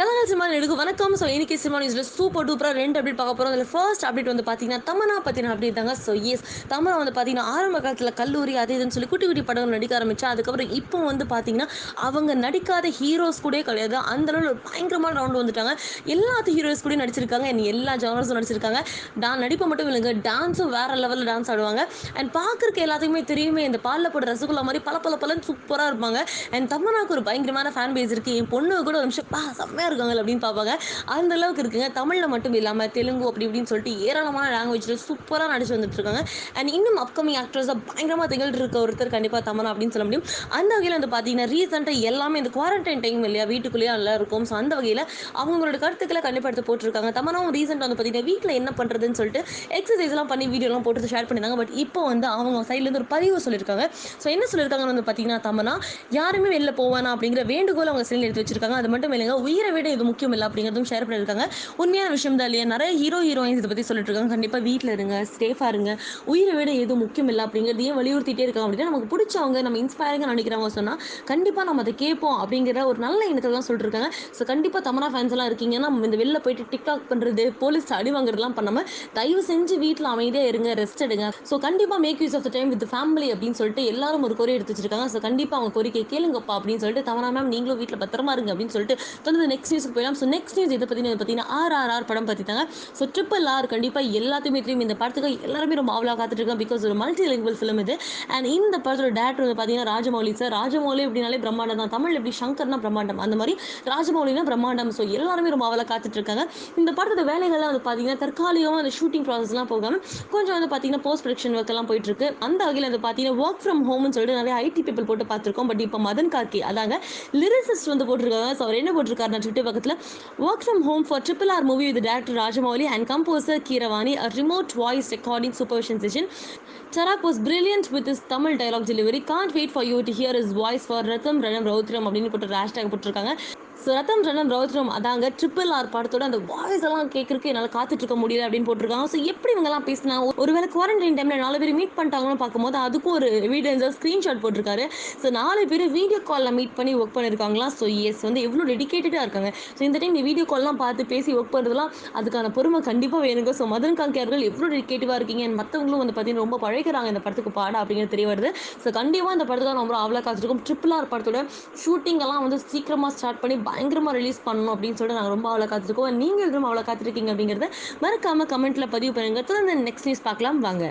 கலகல் cinema எடுக்கு வணக்கம். So இன்னைக்கு சினிமா நியூஸில் சூப்பர் டூப்பராக ரெண்டு அப்டேட் பார்க்க போகிறோம் அதில் ஃபர்ஸ்ட் அப்டேட் வந்து பார்த்தீங்கன்னா தமனா பற்றின அப்டேட் தாங்க. ஸோ எஸ் தமனா வந்து பார்த்தீங்கன்னா ஆரம்ப காலத்தில் கல்லூரி அது இதுன்னு சொல்லி குட்டி குட்டி படங்கள் நடிக்க ஆரம்பிச்சா அதுக்கப்புறம் இப்போ வந்து பார்த்தீங்கன்னா அவங்க நடிக்காத ஹீரோஸ் கூட கிடையாது. அந்த அளவில் ஒரு பயங்கரமான ரவுண்டு வந்துட்டாங்க. எல்லாத்து ஹீரோஸ் கூட நடிச்சிருக்காங்க. and எல்லா ஜானர்ஸும் நடிச்சிருக்காங்க. டான் நடிப்பை மட்டும் இல்லைங்க டான்ஸும் வேற லெவலில் டான்ஸ் ஆடுவாங்க. அண்ட் பார்க்குறக்கு எல்லாத்துக்குமே தெரியுமே இந்த பாலில் போடுற ரசகுல்லா மாதிரி பல பல பலன்னு சூப்பராக இருப்பாங்க. அண்ட் தமனாக்கு ஒரு பயங்கரமான ஃபேன் பேஸ் இருக்குது என் பொண்ணு கூட ஒரு நிமிஷம் பா செம்மையாக இருக்காங்க அப்படின்னு பார்ப்பாங்க. அந்த அளவுக்கு இருக்குங்க. தமிழில் மட்டும் இல்லாமல் தெலுங்கு அப்படி இப்படின்னு சொல்லிட்டு ஏராளமான லாங்குவேஜில் சூப்பராக நடிச்சு வந்துட்டு இருக்காங்க அண்ட் இன்னும் அப்கமிங் ஆக்ட்ரஸாக பயங்கரமாக திகழ்ந்து இருக்க ஒருத்தர் கண்டிப்பாக தமனா அப்படின்னு சொல்ல முடியும். அந்த வகையில் வந்து பார்த்தீங்கன்னா ரீசெண்டாக எல்லாமே இந்த குவாரண்டைன் டைம் இல்லையா வீட்டுக்குள்ளேயே நல்லா இருக்கும். ஸோ அந்த வகையில் அவங்களோட கருத்துக்களை கண்டிப்பாக எடுத்து போட்டிருக்காங்க. தமனாவும் ரீசெண்டாக வந்து பார்த்தீங்கன்னா வீட்டில் என்ன பண்ணுறதுன்னு சொல்லிட்டு எக்ஸசைஸ்லாம் பண்ணி வீடியோலாம் போட்டு ஷேர் பண்ணியிருந்தாங்க. பட் இப்போ வந்து அவங்க சைட்லேருந்து ஒரு பதிவு சொல்லியிருக்காங்க. ஸோ என்ன சொல்லியிருக்காங்கன்னு வந்து பார்த்தீங்கன்னா தமனா யாருமே வெளில போவானா அப்படிங்கிற வேண்டுகோள் அவங்க சிலையில் எடுத்து வச்சிருக்காங்க. அது மட்டும் இல்லைங்க உயிரை விட இது முக்கியம் இல்லை அப்படிங்கிறதும் ஷேர் பண்ணியிருக்காங்க. உண்மையான விஷயம் தான் இல்லையா? நிறைய ஹீரோ ஹீரோயின்ஸ் இதை பற்றி சொல்லிட்டு இருக்காங்க. கண்டிப்பாக வீட்டில் இருங்க சேஃபாக இருங்க. உயிரை விட எதுவும் முக்கியம் இல்லை அப்படிங்கிறதையும் வலியுறுத்திட்டே இருக்காங்க அப்படின்னா நமக்கு பிடிச்சவங்க நம்ம இன்ஸ்பைரிங்காக நினைக்கிறவங்க சொன்னால் கண்டிப்பாக நம்ம அதை கேட்போம் அப்படிங்கிற ஒரு நல்ல எண்ணத்தை தான் சொல்லிட்டு இருக்காங்க. ஸோ கண்டிப்பாக தமனா ஃபேன்ஸ் எல்லாம் இருக்கீங்கன்னா நம்ம இந்த வெளில போயிட்டு டிக்டாக் பண்ணுறது போலீஸ் அடி வாங்குறதுலாம் பண்ணாமல் தயவு செஞ்சு வீட்டில் அமைதியாக இருங்க ரெஸ்ட் எடுங்க. ஸோ கண்டிப்பாக make use of the time with family அப்படின்னு சொல்லிட்டு எல்லாரும் ஒரு கோரிக்கை எடுத்து வச்சிருக்காங்க. ஸோ கண்டிப்பாக அவங்க கோரிக்கை கேளுங்கப்பா அப்படின்னு சொல்லிட்டு தமனா மேம் நீங்களும் வீட்டில் பத்திரமா இருங்க அப்படின்னு சொல்லிட்டு தொடர்ந்து நெக்ஸ்ட் நியூஸ்க்கு போயிடலாம். ஸோ நெக்ஸ்ட் நியூஸ் இதை பற்றி பார்த்தீங்கன்னா ஆர் ஆர் ஆர் படம் பார்த்தாங்க ஸோ ட்ரிபிள் ஆர் கண்டிப்பாக எல்லாத்தையுமே திரும்பி இந்த படத்துக்கு எல்லாருமே ரொம்ப ஆவலாக காத்துட்டு இருக்காங்க. பிகாஸ் ஒரு மல்டி லிங்குவல் ஃபிலிம் இது. அண்ட் இந்த படத்தோட டேரக்டர் வந்து பார்த்தீங்கன்னா ராஜமௌலி சார் ராஜமௌலி எப்படினாலே பிரம்மாண்டம் தான். தமிழ் எப்படி சங்கர்னா பிரம்மாண்டம். அந்த மாதிரி ராஜமௌலினா பிரம்மாண்டம். ஸோ எல்லாருமே ரொம்ப ஆவலாக காத்துட்டு இருக்காங்க. இந்த படத்தோட வேலைகள்லாம் வந்து பார்த்தீங்கன்னா தற்காலிகமாக அந்த ஷூட்டிங் ப்ராசஸ்லாம் போகாமல் கொஞ்சம் வந்து பார்த்தீங்கன்னா போஸ்ட் ப்ரொடக்ஷன் ஒர்க் எல்லாம் போயிட்டு இருக்கு. அந்த வகையில் வந்து பார்த்தீங்கன்னா ஒர்க் ஃப்ரம் ஹோம்னு சொல்லிட்டு நிறைய ஐடி பீப்பிள் போட்டு பார்த்துருக்கோம் பட் இப்போ மதன் கார்கி அதாங்க லிரிசிஸ்ட் வந்து போட்டிருக்காங்க. ஸோ அவர் என்ன போட்டிருக்காரு ட்விட்டர் பக்கத்தில் work from home for triple R movie with director Rajamouli and composer Keeravani. A remote voice recording supervision session Charan was brilliant with his Tamil dialogue delivery can't wait for you to hear his voice for Ratham Ranam Rowthiram அப்படின்னு போட்டு hashtag போட்டிருக்காங்க. So ரத்தம் ரணம் ரௌத்ரம் அதாங்க triple R படத்தோட அந்த voice எல்லாம் கேட்கறதுக்கு என்னால் காத்துட்டு இருக்க முடியல அப்படின்னு போட்டிருக்காங்க. ஸோ எப்படி இவங்கெல்லாம் பேசினா ஒருவேளை குவாரண்டைன் டைமில் நாலு பேர் மீட் பண்ணிட்டாங்கன்னு பார்க்கும்போது அதுக்கும் ஒரு வீடியோ ஸ்க்ரீன்ஷாட் போட்டிருக்காரு. ஸோ நாலு பேர் வீடியோ காலில் மீட் பண்ணி ஒர்க் பண்ணியிருக்காங்களா ஸோ எஸ் வந்து எவ்வளோ டெடிக்கேட்டடாக இருக்காங்க. ஸோ இந்த டைம் நீ வீடியோ கால்லாம் பார்த்து பேசி ஒர்க் பண்ணுறதுலாம் அதுக்கான பொறுமை கண்டிப்பாக வேணுங்க. ஸோ மதன் காங்கியார்கள் எவ்வளோ டெடிக்கேட்டிவாக இருக்கீங்க? மற்றவங்களும் வந்து பார்த்தீங்கன்னா ரொம்ப பழைக்கிறாங்க இந்த படத்துக்கு பாட அப்படிங்கிறது தெரிய வருது. ஸோ கண்டிப்பாக இந்த படத்துக்கு ரொம்ப அவ்வளோ காத்திருக்கும் ட்ரிபிள் ஆர் படத்தோட ஷூட்டிங் எல்லாம் வந்து சீக்கிரமாக ஸ்டார்ட் பண்ணி பயங்கரமாக ரிலீஸ் பண்ணணும் அப்படின்னு சொல்லிட்டு நாங்கள் ரொம்ப அவ்வளோ காத்திருக்கோம். நீங்கள் எதுவும் அவ்வளோ காத்திருக்கீங்க அப்படிங்கிறத மறக்காமல் கமெண்ட்டில் பதிவு பண்ணுங்கள் தொடர்ந்து நெக்ஸ்ட் நியூஸ் பார்க்கலாம். வாங்க.